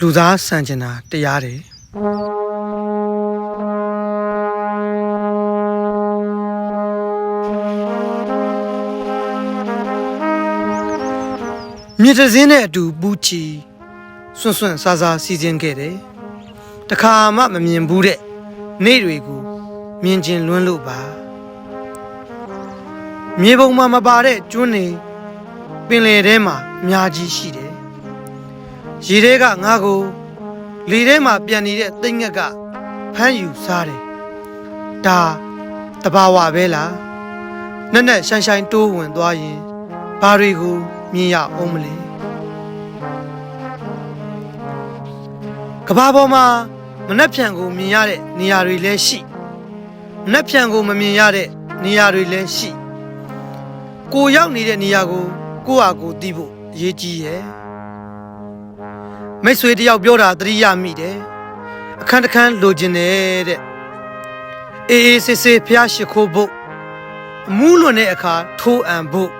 လူသားဆန်ကျင်တာတရားတယ်မြေတစင်းနဲ့အတူပူချီဆွန့်ဆွန့်ဆာဆာစီစဉ်ခဲ့တယ်တခါမှမမြင်ဘူးတဲ့နေ့တွေကိုမြင်ကျင်လွန်းလို့ပါ မြေပုံမှာမပါတဲ့ကျွန်းနေပင်လယ်ထဲမှာအများကြီးရှိတယ်ရေထဲကငါကိုလေထဲမှာပြန်နေတဲ့တိတ်ငက်ကဖမ်းယူစားတယ်ဒါတဘာဝပဲလားနက်နက်ဆိုင်ဆိုင်တိုးဝင်သွားရင်ဘာတွေကိုမြင်ရအောင်မလဲကဘာပေါ်မှာမနှက်ဖြန်ကိုမြင်ရတဲ့နေရာတွေလည်းရှိမနှက်ဖြန်ကိုမမြင်ရတဲ့နေရာတွေလည်းရှိ ကိုရောက်နေတဲ့နေရာကိုကိုယ့်ဟာကိုယ်သိဖို့အရေးကြီးရဲ့မိတ်ဆွေတယောက်ပြောတာသတိရမိတယ်အခန်းတစ်ခန်းလိုချင်တယ်တဲ့အေးအေးဆေးဆေးဖျားရှိခိုးဖို့အမှုလွန်တဲ့အခါထိုးအံဖို့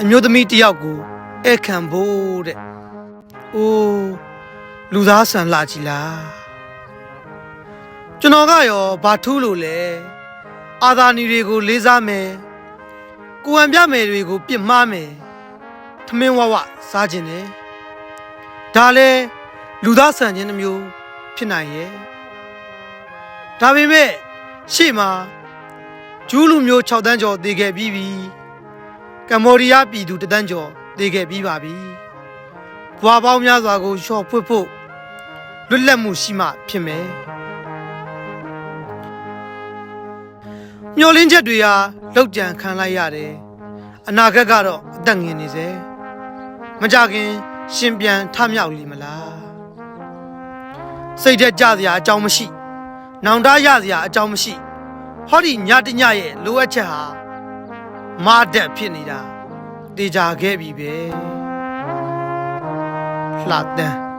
အမျိုးသမီးတယောက်ကိုဧခံဖို့တဲ့အိုးလူသားဆန်လာကြည်လားကျွန်တော်ကရောဘာထူးလို့လဲအာသာနီတွေကိုလေးစားမယ် ကိုယ်ံပြမယ်တွေကိုပြစ်မှားမယ်ထမင်းဝဝစားခြင်းတယ်ဒါလည်းလူသားဆန်ခြင်းတစ်မျိုး ဖြစ်နိုင်ရဲ့ဒါပေမဲ့ရှေ့မှာဂျူးလူမျိုး6တန်းကျော်တည်ခဲ့ပြီးပြီကမ္ဘောဒီးယားပြည်သူတတန်းကျော်တည်ခဲ့ပြီးပါပြီဘွာပေါင်းများစွာကိုလျှော့ဖွတ်ဖို့လွတ်လပ်မှုရှိမှဖြစ်မယ် မျောလင်းချက်တွေဟာလောက်ကြံခံလိုက်ရတယ်အနာဂတ်ကတော့အသက်ငင်နေစေမကြခင်ရှင်ပြန်ထမြောက်လိမလားစိတ်သက်ကြစရာအကြောင်းမရှိ နောင်တရစရာအကြောင်းမရှိဟောဒီညတညရဲ့လိုအပ်ချက်ဟာမာတက်ဖြစ်နေတာတေချာခဲ့ပြီပဲလှတန်း